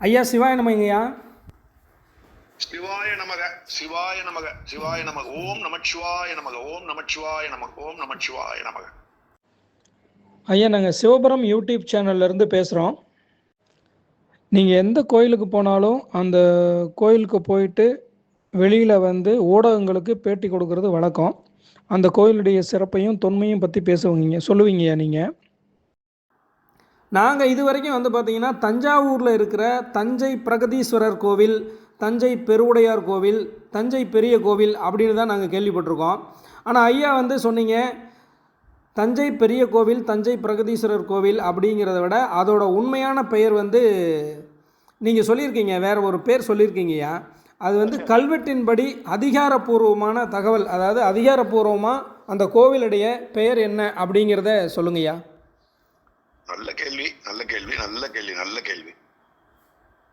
ஐயா சிவாய நமங்கய்யா சிவாய நமக சிவாய நமக சிவாய நமக ஓம் நமச்சிவாய நமக ஓம் நமச்சிவாய நமக ஓம் நமச்சிவாய நமக. ஐயா நாங்கள் சிவபுரம் யூடியூப் சேனல்லேருந்து பேசுகிறோம் நீங்கள் எந்த கோயிலுக்கு போனாலும் அந்த கோயிலுக்கு போயிட்டு வெளியில் வந்து ஊடகங்களுக்கு பேட்டி கொடுக்கறது வழக்கம். அந்த கோயிலுடைய சிறப்பையும் தொன்மையும் பற்றி பேசுவீங்க சொல்லுவீங்கய்யா நீங்கள் நாங்கள் இது வரைக்கும் வந்து பார்த்திங்கன்னா தஞ்சாவூரில் இருக்கிற தஞ்சை பிரகதீஸ்வரர் கோவில் தஞ்சை பெருவுடையார் கோவில் தஞ்சை பெரிய கோவில் அப்படின்னு தான் நாங்கள் கேள்விப்பட்டிருக்கோம். ஆனால் ஐயா வந்து சொன்னீங்க தஞ்சை பெரிய கோவில் தஞ்சை பிரகதீஸ்வரர் கோவில் அப்படிங்கிறத விட அதோட உண்மையான பெயர் வந்து நீங்கள் சொல்லியிருக்கீங்க வேறு ஒரு பேர் சொல்லியிருக்கீங்கய்யா அது வந்து கல்வெட்டின்படி அதிகாரப்பூர்வமான தகவல் அதாவது அதிகாரப்பூர்வமாக அந்த கோவிலுடைய பெயர் என்ன அப்படிங்கிறத சொல்லுங்கய்யா நல்ல கேள்வி நல்ல கேள்வி நல்ல கேள்வி நல்ல கேள்வி.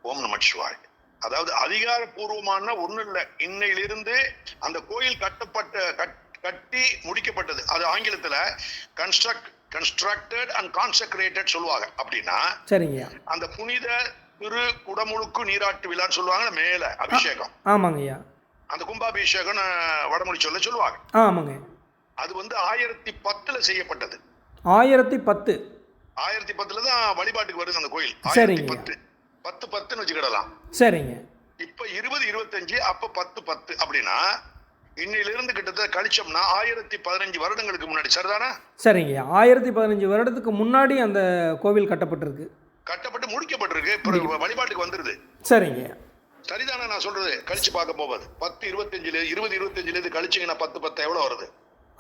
ஓம் நமச்சிவாய் அதாவது அதிகாரப்பூர்வமான ஒண்ணு இல்ல இன்னையிலிருந்து அந்த கோயில் கட்டப்பட்ட கட்- கட்டி முடிக்கப்பட்டது. அது ஆங்கிலத்துல கன்ஸ்ட்ரக்ட் கன்ஸ்ட்ரக்டட் அண்ட் கான்செக்ரேட்டட் சொல்லுவாங்க. அப்படின்னா சரிங்கய்யா அந்த புனித திரு குடமுழுக்கு நீராட்டு விழான்னு சொல்லுவாங்க மேல அபிஷேகம். ஆமாங்கய்யா. அந்த கும்பாபிஷேகம் வடமொழி சொல்ல சொல்லுவாங்க. ஆமாங்க. அது வந்து ஆயிரத்தி பத்துல செய்யப்பட்டது. ஆயிரத்தி பத்து. ஆயிரத்தி பத்துல தான் வழிபாட்டுக்கு வருது அந்த கோயில். சரிங்க. ஆயிரத்தி பத்து. பத்து பத்துன்னு வச்சுக்கிடலாம். சரிங்க. இப்ப இருபது இருபத்தஞ்சு அப்ப பத்து பத்து அப்படின்னா இன்னையிலிருந்து கிட்டத்தட்ட கழிச்சோம்னா ஆயிரத்தி பதினஞ்சு வருடங்களுக்கு முன்னாடி. சரிதானே? சரிங்கய்யா ஆயிரத்தி பதினஞ்சு வருடத்துக்கு முன்னாடி அந்த கோவில் கட்டப்பட்டிருக்கு. கட்டப்பட்டு முடிக்கப்பட்டிருக்கு. வழிபாட்டுக்கு வந்துருது. சரிங்கய்யா சரிதானே நான் சொல்றது? கழிச்சு பார்க்க போவது பத்து இருபத்தஞ்சுல இருபது இருபத்தஞ்சுல இருந்து கழிச்சீங்கன்னா பத்து பத்து எவ்வளவு வருது?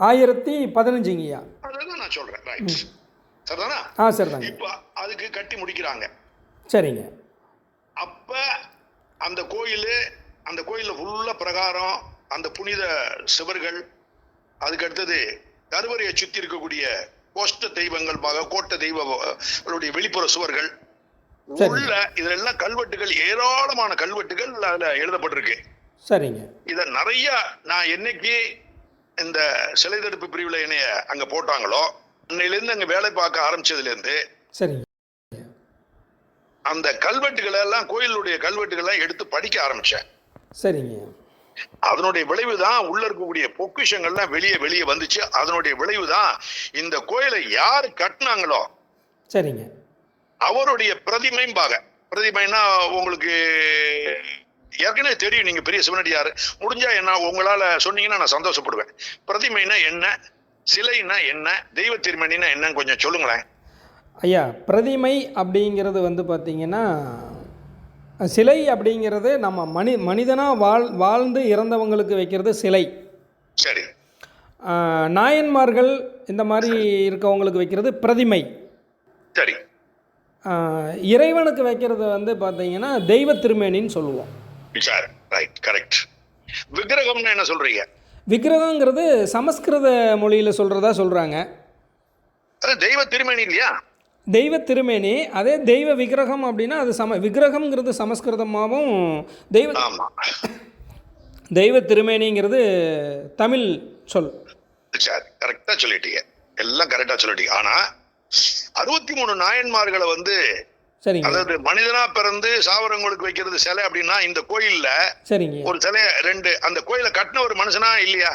ஆயிரத்தி பதினஞ்சுங்கய்யா. அதுதான் நான் சொல்றேன். ரைட் சரிதானா? ஆ சரிதாங்க. இப்ப அதுக்கு கட்டி முடிக்கிறாங்க. சரிங்க. அப்ப அந்த கோயில் அந்த கோயில்ல ஃபுல்லா பிரகாரம் அந்த புனித சிவர்கள் அதுக்கு அடுத்தது கருவறையை சுத்தி இருக்கக்கூடிய கோஷ்ட தெய்வங்கள் பாக கோட்ட தெய்வங்களுடைய வெளிப்புற சுவர்கள். உள்ள இதெல்லாம் கல்வெட்டுகள் ஏராளமான கல்வெட்டுகள் அதுல எழுதப்பட்டிருக்கு. சரிங்க. இத நிறைய நான் என்னைக்கு இந்த சிலை தடுப்பு பிரிவுல என்னைய அங்க போட்டாங்களோ அன்னையிலிருந்து அங்க வேலை பார்க்க ஆரம்பிச்சதுல இருந்து சரிங்க. அந்த கல்வெட்டுகளை எல்லாம் கோயிலுடைய கல்வெட்டுகளை எல்லாம் எடுத்து படிக்க ஆரம்பிச்சேன். சரிங்க. அதனுடைய விளைவு தான் உள்ள இருக்கக்கூடிய பொக்கிஷங்கள்லாம் வெளியே வெளியே வந்துச்சு. அதனுடைய விளைவு தான் இந்த கோயிலை யார் கட்டினாங்களோ சரிங்க. அவருடைய பிரதிமைம்பாக. பிரதிமைன்னா உங்களுக்கு ஏற்கனவே தெரியும் நீங்க பெரிய சிவனடியார். முடிஞ்சா என்ன உங்களால சொன்னீங்கன்னா நான் சந்தோஷப்படுவேன். பிரதிமைனா என்ன? சிலைன்னா என்ன? தெய்வ திருமணினா என்னன்னு கொஞ்சம் சொல்லுங்களேன். ஐயா பிரதிமை அப்படிங்கிறது வந்து பார்த்திங்கன்னா சிலை அப்படிங்கிறது நம்ம மனி மனிதனாக வாழ் வாழ்ந்து இறந்தவங்களுக்கு வைக்கிறது சிலை. சரி. நாயன்மார்கள் இந்த மாதிரி இருக்கவங்களுக்கு வைக்கிறது பிரதிமை. சரி. இறைவனுக்கு வைக்கிறது வந்து பார்த்தீங்கன்னா தெய்வ திருமேனின்னு சொல்லுவோம். ரைட் கரெக்ட் விக்கிரகம்னு என்ன சொல்றீங்க? விக்கிரகங்கிறது சமஸ்கிருத மொழியில் சொல்கிறதா சொல்கிறாங்க தெய்வ திருமணி இல்லையா? தெய்வ திருமேனி அதே தெய்வ விக்கிரகம் அப்படின்னா அது சம விக்கிரகம்ங்கிறது சமஸ்கிருதமாகவும் தெய்வ தெய்வ திருமேனிங்கிறது தமிழ் சொல். சரி கரெக்டா சொல்லிட்டீங்க. எல்லாம் கரெக்டா சொல்லிட்டீங்க. ஆனா அறுபத்தி மூணு நாயன்மார்களை வந்து சரிங்க. அதாவது மனிதனா பிறந்து சாவரங்களுக்கு வைக்கிறது சிலை அப்படின்னா இந்த கோயில்ல சரிங்க. ஒரு சிலை ரெண்டு அந்த கோயிலை கட்டின ஒரு மனுஷனா இல்லையா?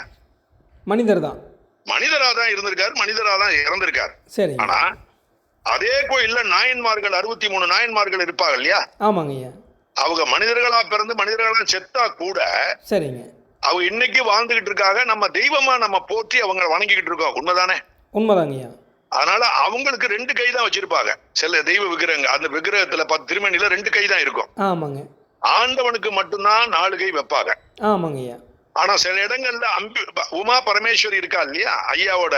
மனிதர் தான். மனிதரா தான் இருந்திருக்காரு மனிதரா தான் இறந்திருக்காரு. சரிங்க. ஆனா அதே கோயில்ல நாயன்மார்கள் அறுபத்தி மூணு நாயன்மார்கள் இருப்பாங்க இல்லையா? ஆமாங்க அவங்க மனிதர்களா பிறந்து மனிதர்களா செத்தா கூட சரிங்க. அவங்க இன்னைக்கு வாழ்ந்துகிட்டு இருக்காங்க நம்ம தெய்வமா நம்ம போற்றி அவங்க வணங்கிக்கிட்டு இருக்கோம். உண்மைதானே? உண்மைதாங்க ஐயா. அதனால அவங்களுக்கு ரெண்டு கை தான் வச்சிருப்பாங்க. சில தெய்வ விக்கிரகங்க அந்த விக்கிரகத்துல பத்து திருமணில ரெண்டு கை தான் இருக்கும். ஆமாங்க. ஆண்டவனுக்கு மட்டும்தான் நாலு கை வைப்பாங்க. ஆமாங்க ஆனா சில இடங்கள்ல அம்பி உமா பரமேஸ்வரி இருக்கா இல்லையா? ஐயாவோட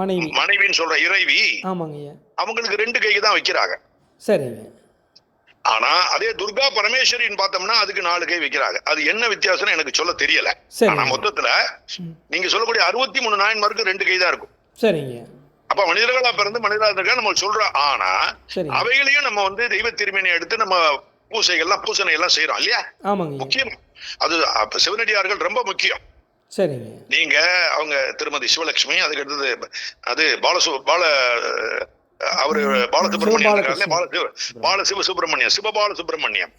மனைவி. மனைவின்னு சொல்ற இறைவி. ஆமாங்க அவங்களுக்கு ரெண்டு கை தான் வைக்கிறாங்க. சரிங்க ஆனா அதே துர்கா பரமேஸ்வரின்னு பார்த்தோம்னா அதுக்கு நாலு கை வைக்கிறாங்க. அது என்ன வித்தியாசம்னு எனக்கு சொல்ல தெரியல. ஆனா மொத்தத்துல. நீங்க சொல்லக்கூடிய அறுபத்தி மூணு நாயன்மாருக்கு ரெண்டு கை தான் இருக்கும். சரிங்க அப்ப மனிதர்களா பிறந்து மனிதர்களா இருக்கா நம்ம சொல்றோம். ஆனா அவைகளையும் நம்ம வந்து தெய்வ திருமணி எடுத்து நம்ம பூசைகள்லாம் பூசணை எல்லாம் செய்யறோம் இல்லையா முக்கியம். அது சிவனடியார்கள் ரொம்ப முக்கியம். சரிங்க. நீங்க அவங்க திருமதி சிவலட்சுமி அதுக்கு அடுத்தது அது பாலசு பால அவரு பாலசுப்ரமணியம். பால சிவ- பால சிவ சுப்பிரமணியம் சிவபால சுப்பிரமணியம்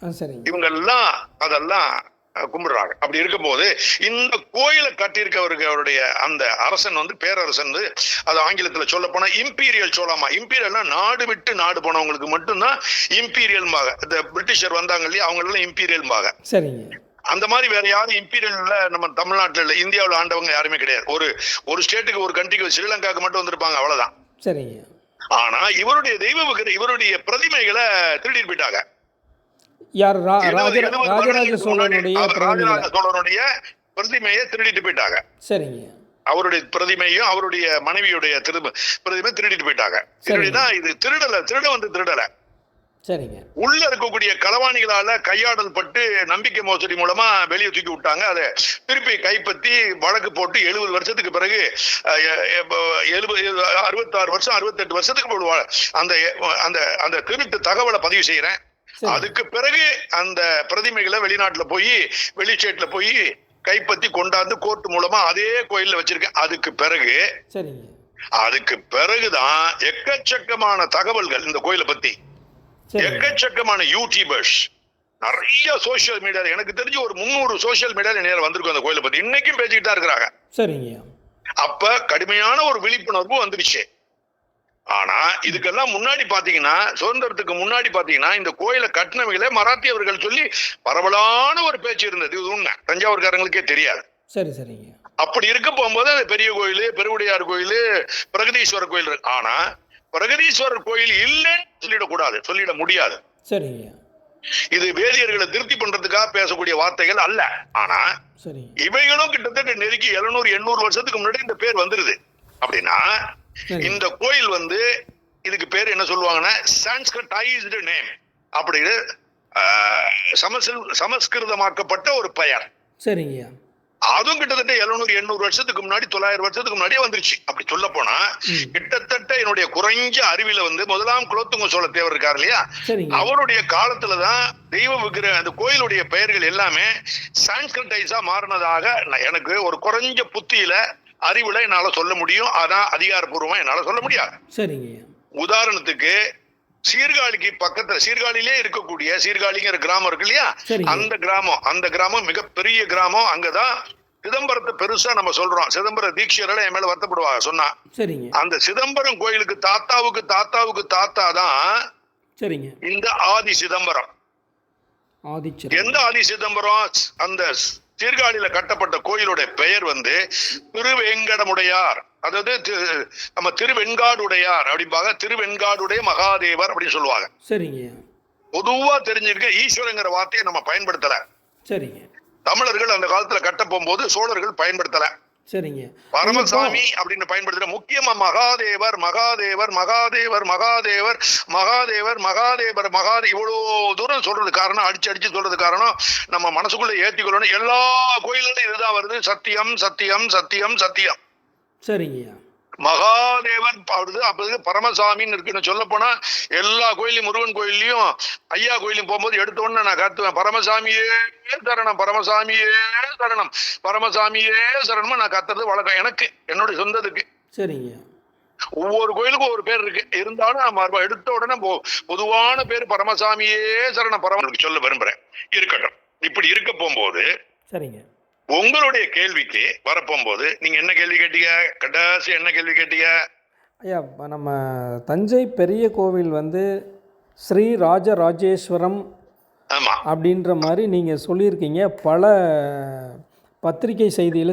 இவங்க எல்லாம் அதெல்லாம் கும்பிடுறாங்க. அப்படி இருக்கும்போது இந்த கோயிலை கட்டியிருக்கவருக்கு அவருடைய அந்த அரசன் வந்து பேரரசன் வந்து அது ஆங்கிலத்துல சொல்ல போனா இம்பீரியல் சோழாமா இம்பீரியல்னா நாடு விட்டு நாடு போனவங்களுக்கு மட்டும்தான் இம்பீரியல்பாக இந்த பிரிட்டிஷர் வந்தாங்க இல்லையா அவங்க எல்லாம் இம்பீரியல்பாக சரிங்க. அந்த மாதிரி வேற யாரும் இம்பீரியல்ல நம்ம தமிழ்நாட்டுல இல்ல இந்தியாவுல ஆண்டவங்க யாருமே கிடையாது. ஒரு ஒரு ஸ்டேட்டுக்கு ஒரு கண்ட்ரிக்கு ஸ்ரீலங்காக்கு மட்டும் வந்திருப்பாங்க அவ்வளவுதான். சரிங்க. ஆனா இவருடைய தெய்வ இவருடைய பிரதிமைகளை திருடிட்டு போயிட்டாங்க. யார் ராஜராஜ சோழனுடைய சோழனுடைய பிரதிமையை திருடிட்டு போயிட்டாங்க. சரிங்க. அவருடைய பிரதிமையும் அவருடைய மனைவியுடைய திரு பிரதிமை திருடிட்டு போயிட்டாங்க. திருடினா இது திருடல திருட வந்து திருடல. சரிங்க. உள்ள இருக்கக்கூடிய களவாணிகளால கையாடல் பட்டு நம்பிக்கை மோசடி மூலமா வெளியே தூக்கி விட்டாங்க. அதை திருப்பி கைப்பற்றி வழக்கு போட்டு எழுபது வருஷத்துக்கு பிறகு எழுபது அறுபத்தாறு வருஷம் அறுபத்தெட்டு வருஷத்துக்கு அந்த அந்த அந்த திருட்டு தகவலை பதிவு செய்யறேன். அதுக்கு பிறகு அந்த பிரதிமைகளை வெளிநாட்டுல போய் வெளி ஸ்டேட்ல போய் கைப்பற்றி கொண்டாந்து கோர்ட் மூலமா அதே கோயில்ல வச்சிருக்கேன் அதுக்கு பிறகு அதுக்கு பிறகுதான் எக்கச்சக்கமான தகவல்கள் இந்த கோயிலை பத்தி. எக்கச்சக்கமான யூடியூபர்ஸ் நிறைய சோசியல் மீடியால எனக்கு தெரிஞ்சு ஒரு முந்நூறு சோசியல் மீடியால நேரம் வந்திருக்கும் அந்த கோயிலை பத்தி. இன்னைக்கும் பேசிக்கிட்டு இருக்கிறாங்க. சரிங்க. அப்ப கடுமையான ஒரு விழிப்புணர்வு வந்துருச்சு. இதுக்கெல்லாம் முன்னாடி பாத்தீங்கன்னா சுதந்திரத்துக்கு முன்னாடி பாத்தீங்கன்னா இந்த கோயிலை கட்டினவங்களே மராத்தியவர்கள் சொல்லி பரவலான ஒரு பேச்சு இருந்தது. இது உண்மை. தஞ்சாவூர்காரங்களுக்கே தெரியாது. சரி சரிங்க. அப்படி இருக்க போகும்போது அந்த பெரிய கோயில் பெருவுடையார் கோயில் பிரகதீஸ்வரர் கோயில் இருக்கு. ஆனா பிரகதீஸ்வரர் கோயில் இல்லைன்னு சொல்லிடக்கூடாது. சொல்லிட முடியாது. சரிங்க. இது வேதியர்களை திருப்தி பண்றதுக்காக பேசக்கூடிய வார்த்தைகள் அல்ல. ஆனா இவைகளும் கிட்டத்தட்ட நெருக்கி 700 எண்ணூறு வருஷத்துக்கு முன்னாடி இந்த பேர் வந்துருது. அப்படின்னா இந்த கோயில் வந்து இதுக்கு பேர் என்ன சொல்லுவாங்கன்னா சான்ஸ்கிரிட்டைஸ்டு நேம் அப்படின்னு சமஸ்கிரு சமஸ்கிருதமாக்கப்பட்ட ஒரு பெயர். சரிங்க. அதுவும் கிட்டத்தட்ட 700 எண்ணூறு வருஷத்துக்கு முன்னாடி தொள்ளாயிரம் வருஷத்துக்கு முன்னாடியே வந்துருச்சு. அப்படி சொல்ல போனா. கிட்டத்தட்ட என்னுடைய குறைஞ்ச அறிவில வந்து முதலாம் குலோத்துங்க சோழ தேவர் இருக்கார் இல்லையா? அவருடைய காலத்துலதான் தெய்வ விக்கிர அந்த கோயிலுடைய பெயர்கள் எல்லாமே சான்ஸ்கிரிட்டைஸா மாறினதாக எனக்கு ஒரு குறைஞ்ச புத்தியில அறிவுல என்னால சொல்ல முடியும். அதான் அதிகாரப்பூர்வமா என்னால சொல்ல முடியாது. சரிங்க. உதாரணத்துக்கு சீர்காழிக்கு பக்கத்துல சீர்காழியிலே இருக்கக்கூடிய சீர்காழிங்கிற கிராமம் இருக்கு இல்லையா? அந்த கிராமம் அந்த கிராமம் மிகப்பெரிய கிராமம். அங்கதான் சிதம்பரத்தை பெருசா நம்ம சொல்றோம். சிதம்பர தீட்சியர்கள் என் மேல வருத்தப்படுவாங்க சொன்னா. அந்த சிதம்பரம் கோயிலுக்கு தாத்தாவுக்கு தாத்தாவுக்கு தாத்தா தான் இந்த ஆதி சிதம்பரம். எந்த ஆதி சிதம்பரம்? அந்த சீர்காழியில கட்டப்பட்ட கோயிலுடைய பெயர் வந்து திருவேங்கடமுடையார். அதாவது நம்ம திருவெண்காடுடையார் அப்படிம்பாங்க. திருவெண்காடுடைய மகாதேவர் அப்படின்னு சொல்லுவாங்க. சரிங்க. பொதுவா தெரிஞ்சிருக்க ஈஸ்வரங்கிற வார்த்தையை நம்ம பயன்படுத்தல. சரிங்க. தமிழர்கள் அந்த காலத்துல கட்ட போகும்போது சோழர்கள் பயன்படுத்தல. சரிங்க. பரமசாமி அப்படின்னு பயன்படுத்துற முக்கியமா மகாதேவர் மகாதேவர் மகாதேவர் மகாதேவர் மகாதேவர் மகாதேவர் மகாதே இவ்வளவு தூரம் சொல்றது காரணம் அடிச்சு அடிச்சு சொல்றது காரணம் நம்ம மனசுக்குள்ள ஏத்திக்கொள்ளணும். எல்லா கோயில்களும் இதுதான் வருது. சத்தியம் சத்தியம் சத்தியம் சத்தியம். சரிங்க மகாதேவன் வருது அப்போது பரமசாமின்னு இருக்குன்னு சொல்ல போனா எல்லா கோயிலையும் முருகன் கோயில்லையும் ஐயா கோயிலையும் போகும்போது எடுத்த உடனே நான் கத்துவேன் பரமசாமியே சரணம் பரமசாமியே சரணம் பரமசாமியே சரணம் நான் கத்துறது வழக்கம் எனக்கு என்னுடைய சொந்தத்துக்கு சரிங்க ஒவ்வொரு கோயிலுக்கும் ஒவ்வொரு பேர் இருக்கு. இருந்தாலும் மறுபடியும் எடுத்த உடனே பொ- பொதுவான பேர் பரமசாமியே சரணம் பரமனுக்கு சொல்ல விரும்புறேன். இருக்கட்டும். இப்படி இருக்க போகும்போது சரிங்க. உங்களுடைய கேள்விக்கு வரப்போகும்போது நீங்க என்ன கேள்வி கேட்டீங்க? கடைசி என்ன கேள்வி கேட்டீங்க? ஐயா நம்ம தஞ்சை பெரிய கோவில் வந்து ஸ்ரீ ராஜராஜேஸ்வரம் ஆமா. அப்படின்ற மாதிரி நீங்கள் சொல்லியிருக்கீங்க. பல பத்திரிகை செய்தியில்